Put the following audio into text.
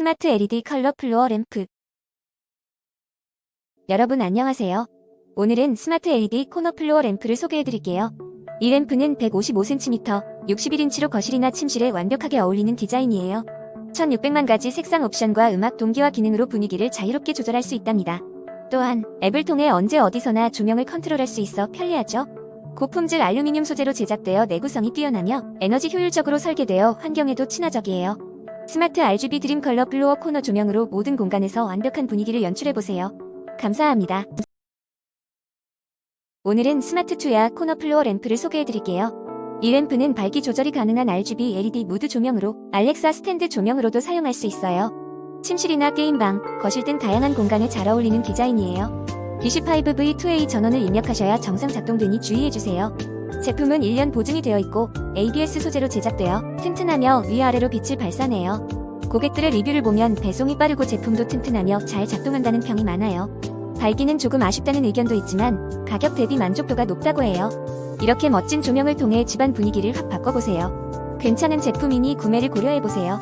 스마트 LED 컬러 플로어 램프 여러분 안녕하세요. 오늘은 스마트 LED 코너 플로어 램프를 소개해드릴게요. 이 램프는 155cm, 61인치로 거실이나 침실에 완벽하게 어울리는 디자인이에요. 1600만 가지 색상 옵션과 음악 동기화 기능으로 분위기를 자유롭게 조절할 수 있답니다. 또한 앱을 통해 언제 어디서나 조명을 컨트롤할 수 있어 편리하죠. 고품질 알루미늄 소재로 제작되어 내구성이 뛰어나며 에너지 효율적으로 설계되어 환경에도 친화적이에요. 스마트 RGB 드림 컬러 플로어 코너 조명으로 모든 공간에서 완벽한 분위기를 연출해보세요. 감사합니다. 오늘은 스마트 투야 코너 플로어 램프를 소개해드릴게요. 이 램프는 밝기 조절이 가능한 RGB LED 무드 조명으로 알렉사 스탠드 조명으로도 사용할 수 있어요. 침실이나 게임방, 거실 등 다양한 공간에 잘 어울리는 디자인이에요. DC5V2A 전원을 입력하셔야 정상 작동되니 주의해주세요. 제품은 1년 보증이 되어 있고 ABS 소재로 제작되어 튼튼하며 위아래로 빛을 발산해요. 고객들의 리뷰를 보면 배송이 빠르고 제품도 튼튼하며 잘 작동한다는 평이 많아요. 밝기는 조금 아쉽다는 의견도 있지만 가격 대비 만족도가 높다고 해요. 이렇게 멋진 조명을 통해 집안 분위기를 확 바꿔보세요. 괜찮은 제품이니 구매를 고려해보세요.